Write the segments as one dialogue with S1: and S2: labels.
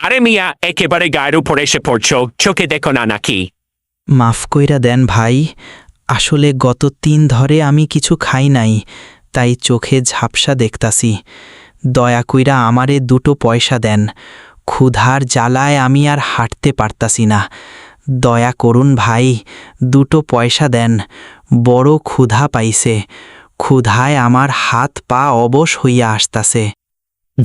S1: আরে মিয়া, একেবারে গায়ের উপর এসে পড়ছো। চোখে দেখো না নাকি।
S2: মাফ কইরা দেন ভাই, আসলে গত তিন ধরে আমি কিছু খাই নাই, তাই চোখে ঝাপসা দেখতাছি। দয়া কইরা আমারে দুটো পয়সা দেন। ক্ষুধার জ্বালায় আমি আর হাঁটতে পারতাছি না। দয়া করুন ভাই, দুটো পয়সা দেন। বড় ক্ষুধা পাইছে। ক্ষুধায় আমার হাত পা অবশ হইয়া আসতাছে।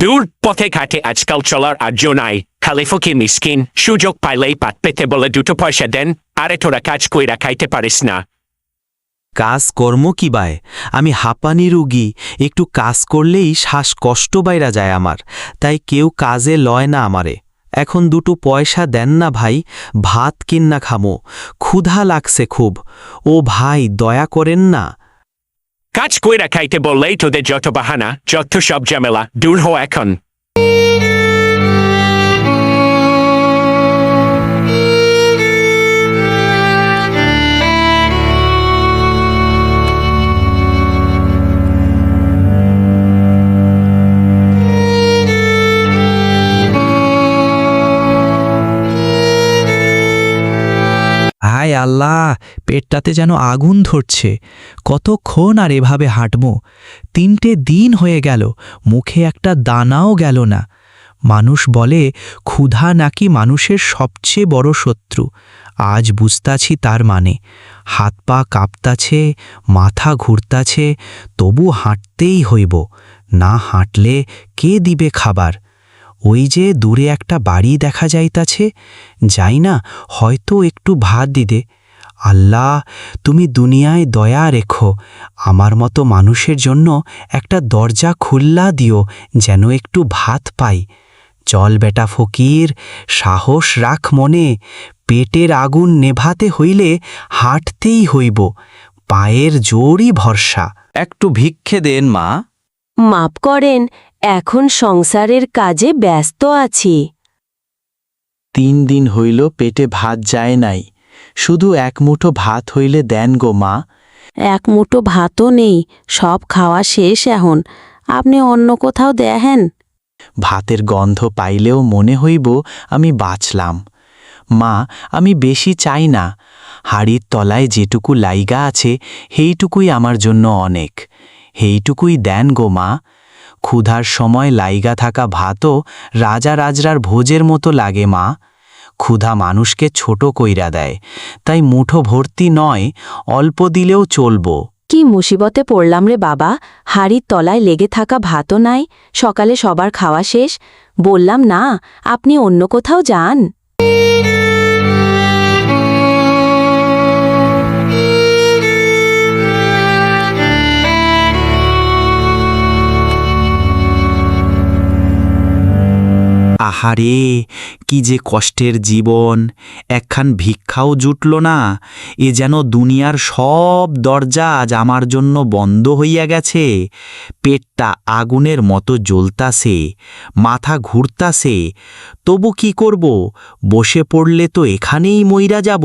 S1: দূর পথে ঘাটে আজকাল চলার আর্য নাই খালি ফকি মিসকিন সুযোগ পাইলেই পাত পেতে বলে দুটো পয়সা দেন আরে তোরা কাজ কইরা খাইতে পারিস না
S3: কাজ কর্ম কি বায় আমি হাঁপানি রুগী, একটু কাজ করলেই শ্বাসকষ্ট বাইরা যায় আমার, তাই কেউ কাজে লয় না আমারে। এখন দুটো পয়সা দেন না ভাই, ভাত কিন্না খামো, ক্ষুধা লাগছে খুব। ও ভাই, দয়া করেন না।
S1: কাজ কইরা খাইতে বললেই তোদের যত বাহানা যত সব ঝামেলা দূর হো এখন।
S2: হায় আল্লাহ, পেটটাতে যেন আগুন ধরছে। কতক্ষণ আর এভাবে হাঁটব তিনটে দিন হয়ে গেল, মুখে একটা দানাও গেল না। মানুষ বলে, ক্ষুধা নাকি মানুষের সবচেয়ে বড় শত্রু। আজ বুঝতাছি তার মানে। হাত পা কাঁপতাছে, মাথা ঘুরতাছে, তবু হাঁটতেই হইব। না হাঁটলে কে দিবে খাবার? ওই যে দূরে একটা বাড়ি দেখা যাইতাছে যাই না হয়তো একটু ভাত দিদে। আল্লাহ তুমি দুনিয়ায় দয়া রেখো আমার মতো মানুষের জন্য একটা দরজা খুল্লা দিও যেন একটু ভাত পাই। চল বেটা ফকির সাহস রাখ মনে পেটের আগুন নেভাতে হইলে হাঁটতেই হইব পায়ের জোরই ভরসা।
S3: একটু ভিক্ষে দেন মা।
S4: মাপ করেন এখন সংসারের কাজে ব্যস্ত আছি।
S3: তিন দিন হইল পেটে ভাত যায় নাই। শুধু এক মুঠো ভাত হইলে দেন গো মা।
S4: এক মুঠো ভাতও নেই সব খাওয়া শেষ এখন। আপনি অন্য কোথাও দেখেন?
S3: ভাতের গন্ধ পাইলেও মনে হইব আমি বাঁচলাম। মা আমি বেশি চাই না। হাড়ির তলায় যেটুকু লাইগা আছে সেইটুকুই আমার জন্য অনেক। সেইটুকুই দেন গো মা। ক্ষুধার সময় লাইগা থাকা ভাতও রাজা রাজরার ভোজের মতো লাগে, মা। ক্ষুধা মানুষকে ছোট কইরা দেয়, তাই মুঠো ভর্তি নয়, অল্প দিলেও চলব।
S4: কি মুসিবতে পড়লাম রে বাবা, হাড়ির তলায় লেগে থাকা ভাতও নাই, সকালে সবার খাওয়া শেষ, বললাম না, আপনি অন্য কোথাও যান।
S3: আহারে, কি যে কষ্টের জীবন। একখান ভিক্ষাও জুটল না। এ যেন দুনিয়ার সব দরজা আজ আমার জন্য বন্ধ হইয়া গেছে। পেটটা আগুনের মতো জ্বলতাছে, মাথা ঘুরতাছে। তবু কি করব? বসে পড়লে তো এখানেই মইরা যাব।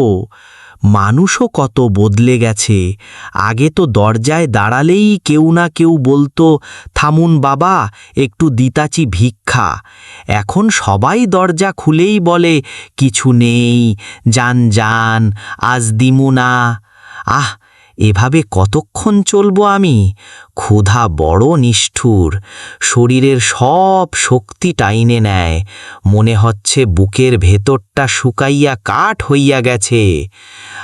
S3: মানুষও কত বদলে গেছে। আগে তো দরজায় দাঁড়ালেই কেউ না কেউ বলতো, থামুন বাবা, একটু দিতাচি ভিক্ষা। এখন সবাই দরজা খুলেই বলে, কিছু নেই, যান যান, আজ দিমু না। আহ এভাবে কতক্ষণ চলব আমি? ক্ষুধা বড় নিষ্ঠুর। শরীরের সব শক্তি টাইনে নেয়। মনে হচ্ছে বুকের ভেতরটা শুকাইয়া কাঠ হইয়া গেছে।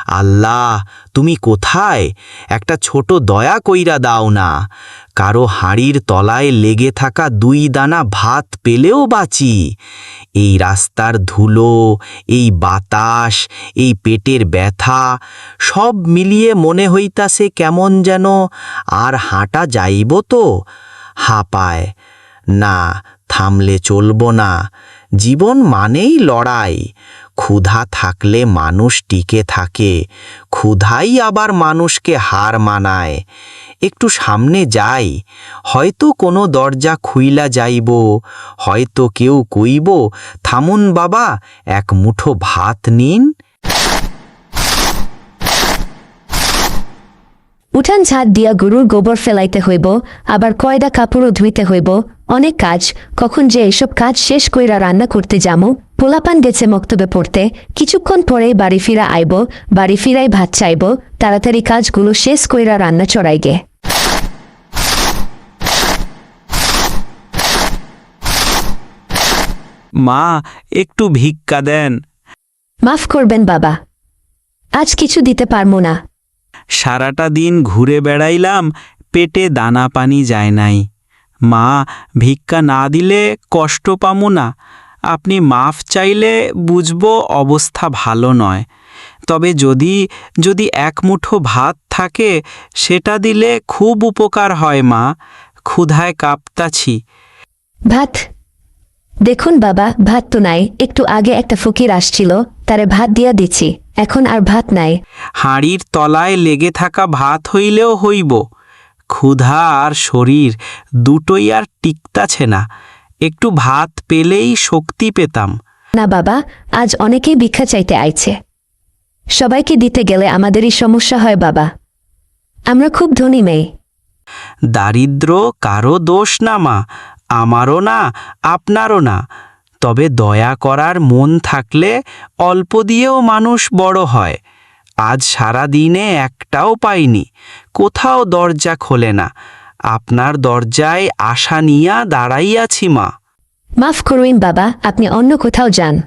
S3: আল্লাহ, তুমি কোথায়? একটা ছোট দয়া কইরা দাও না। কারও হাড়ির তলায় লেগে থাকা দুই দানা ভাত পেলেও বাঁচি। এই রাস্তার ধুলো, এই বাতাস, এই পেটের ব্যথা, সব মিলিয়ে মনে হইতাছে কেমন যেন আর হাঁটা যাইব তো। হাঁপায় না, থামলে চলব না। জীবন মানেই লড়াই। ক্ষুধা থাকলে মানুষ টিকে থাকে। ক্ষুধাই আবার মানুষকে হার মানায়। একটু সামনে যাই। হয়তো কোনো দরজা খুইলা যাইব, হয়তো কেউ কইব, থামুন বাবা, এক মুঠো ভাত নিন।
S5: উঠান ঝাড় দিয়া গরুর গোবর ফেলাইতে হইব, আবার কয়দা কাপড়ও ধুইতে হইব। অনেক কাজ, কখন যে এসব কাজ শেষ কইরা রান্না করতে যামু, পোলাপান গেছে মক্তবে পড়তে, কিছুক্ষণ পরেই বাড়ি ফিরা আইব, বাড়ি ফিরাই ভাত চাইব, তাড়াতাড়ি কাজগুলো শেষ কইরা রান্না চড়াই গে
S3: মা একটু ভিক্ষা দেন।
S5: মাফ করবেন বাবা আজ কিছু দিতে পারমু না।
S3: সারাটা দিন ঘুরে বেড়াইলাম পেটে দানা পানি যায় নাই। মা ভিক্ষা না দিলে কষ্ট পামু না। আপনি মাফ চাইলে বুঝব অবস্থা ভালো নয়। তবে যদি যদি এক মুঠো ভাত থাকে সেটা দিলে খুব উপকার হয় মা। ক্ষুধায় কাঁপতাছি।
S5: ভাত দেখুন বাবা ভাত তো নাই। একটু আগে একটা ফকির আসছিল তারে ভাত দিয়া দিচ্ছি। এখন আর ভাত নাই।
S3: হাঁড়ির তলায় লেগে থাকা ভাত হইলেও হইব। ক্ষুধা আর শরীর দুটোই আর টিকতাছে না। একটু ভাত পেলেই শক্তি পেতাম।
S5: না বাবা আজ অনেকেই ভিক্ষা চাইতে আইছে। সবাইকে দিতে গেলে আমাদেরই সমস্যা হয় বাবা। আমরা খুব ধনী মেয়ে।
S3: দারিদ্র কারও দোষ না মা। আমারও না, আপনারও না। তবে দয়া করার মন থাকলে অল্প দিয়েও মানুষ বড় হয়। আজ সারা দিনে একটাও পাইনি। কোথাও দরজা খোলে না। আপনার দরজায় আশা নিয়া দাঁড়াইয়াছি মা।
S5: মাফ করুন বাবা, আপনি অন্য কোথাও যান।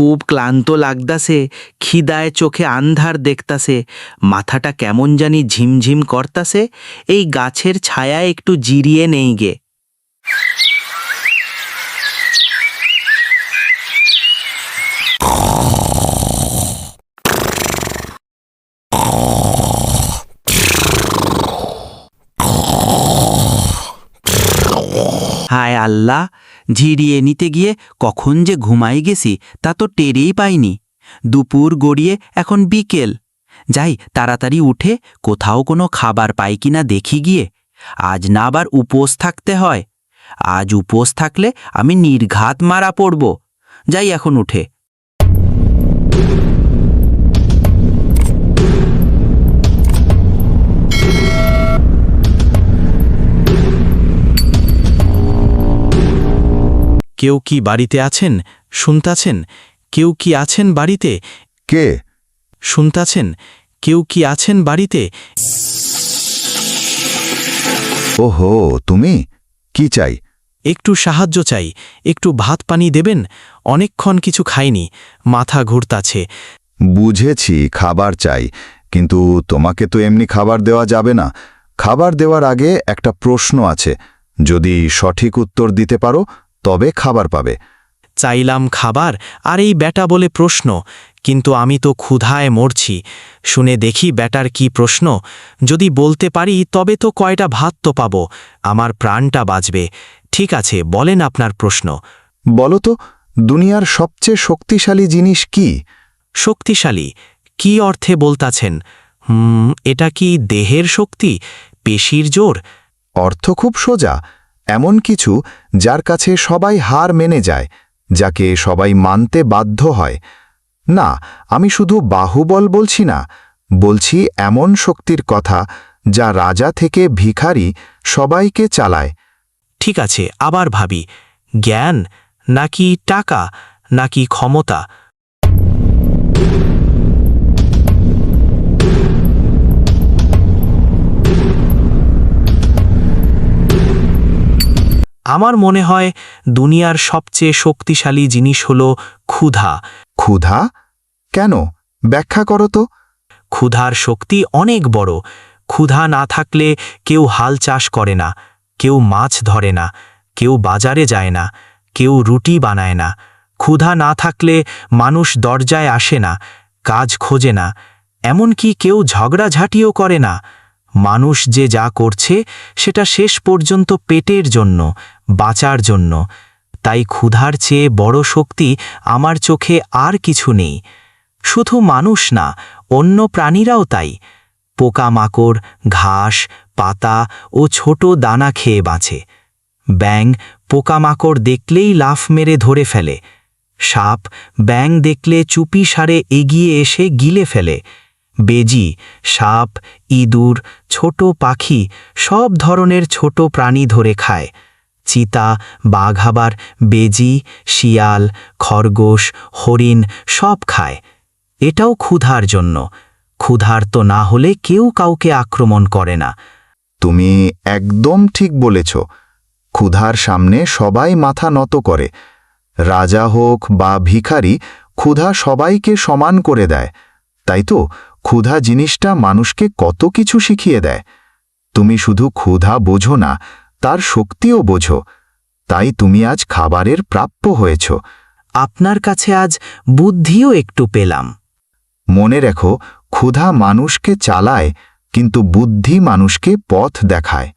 S3: খুব ক্লান্ত লাগতাছে, খিদায় চোখে আন্ধার দেখতাছে, মাথাটা কেমন জানি ঝিমঝিম করতাছে, এই গাছের ছায়া একটু জিরিয়ে নেই গে। হায় আল্লাহ ঝিরিয়ে নিতে গিয়ে কখন যে ঘুমাই গেছি তা তো টেরেই পাইনি। দুপুর গড়িয়ে এখন বিকেল। যাই, তাড়াতাড়ি উঠে কোথাও কোনো খাবার পাই কিনা দেখি গিয়ে। আজ না আবার উপোস থাকতে হয়। আজ উপোস থাকলে আমি নির্ঘাত মারা পড়ব। যাই এখন উঠে।
S2: কেউ কি বাড়িতে আছেন? শুনতাছেন? কেউ কি আছেন বাড়িতে?
S6: কে?
S2: শুনতাছেন? কেউ কি আছেন বাড়িতে?
S6: ওহো তুমি? কি চাই?
S2: একটু সাহায্য চাই একটু ভাত পানি দেবেন? অনেকক্ষণ কিছু খাইনি মাথা ঘুরতাছে।
S6: বুঝেছি খাবার চাই কিন্তু তোমাকে তো এমনি খাবার দেওয়া যাবে না। খাবার দেওয়ার আগে একটা প্রশ্ন আছে যদি সঠিক উত্তর দিতে পারো তবে খাবার পাবে।
S2: চাইলাম খাবার আর এই ব্যাটা বলে প্রশ্ন কিন্তু আমি তো ক্ষুধায় মরছি। শুনে দেখি ব্যাটার কি প্রশ্ন যদি বলতে পারি তবে তো কয়টা ভাত তো পাব আমার প্রাণটা বাঁচবে। ঠিক আছে বলেন আপনার প্রশ্ন।
S6: বলো তো দুনিয়ার সবচেয়ে শক্তিশালী জিনিস কি?
S2: শক্তিশালী? কি অর্থে বলতাছেন? হুম এটা কি দেহের শক্তি পেশির জোর?
S6: অর্থ খুব সোজা এমন কিছু যার কাছে সবাই হার মেনে যায়, যাকে সবাই মানতে বাধ্য হয়। না, আমি শুধু বাহুবল বলছি না, বলছি এমন শক্তির কথা যা রাজা থেকে ভিখারি সবাইকে চালায়।
S2: ঠিক আছে, আবার ভাবি, জ্ঞান নাকি টাকা নাকি ক্ষমতা? আমার মনে হয় দুনিয়ার সবচেয়ে শক্তিশালী জিনিস হল ক্ষুধা।
S6: ক্ষুধা? কেন? ব্যাখ্যা করো তো।
S2: ক্ষুধার শক্তি অনেক বড়। ক্ষুধা না থাকলে কেউ হাল চাষ করে না কেউ মাছ ধরে না কেউ বাজারে যায় না কেউ রুটি বানায় না। ক্ষুধা না থাকলে মানুষ দরজায় আসে না কাজ খোঁজে না এমনকি কেউ ঝগড়াঝাঁটিও করে না। মানুষ যে যা করছে, সেটা শেষ পর্যন্ত পেটের জন্য, বাঁচার জন্য। তাই ক্ষুধার চেয়ে বড় শক্তি আমার চোখে আর কিছু নেই। শুধু মানুষ না, অন্য প্রাণীরাও তাই। পোকামাকড়, ঘাস, পাতা ও ছোট দানা খেয়ে বাঁচে।
S3: ব্যাং পোকামাকড় দেখলেই লাফ মেরে ধরে ফেলে। সাপ ব্যাং দেখলে চুপি সারে এগিয়ে এসে গিলে ফেলে। বেজি, সাপ, ইঁদুর, ছোট পাখি সব ধরনের ছোট প্রাণী ধরে খায়। চিতা, বাঘ আবার বেজি, শিয়াল, খরগোশ, হরিণ সব খায়। এটাও ক্ষুধার জন্য। ক্ষুধার্ত না হলে কেউ কাউকে আক্রমণ করে না।
S6: তুমি একদম ঠিক বলেছ। ক্ষুধার সামনে সবাই মাথা নত করে। রাজা হোক বা ভিখারি, ক্ষুধা সবাইকে সমান করে দেয়। তাই তো? ক্ষুধা জিনিসটা মানুষকে কত কিছু শিখিয়ে দেয়। তুমি শুধু ক্ষুধা বোঝো না তার শক্তিও বোঝো। তাই তুমি আজ খাবারের প্রাপ্য হয়েছ।
S3: আপনার কাছে আজ বুদ্ধিও একটু পেলাম।
S6: মনে রেখো ক্ষুধা মানুষকে চালায় কিন্তু বুদ্ধি মানুষকে পথ দেখায়।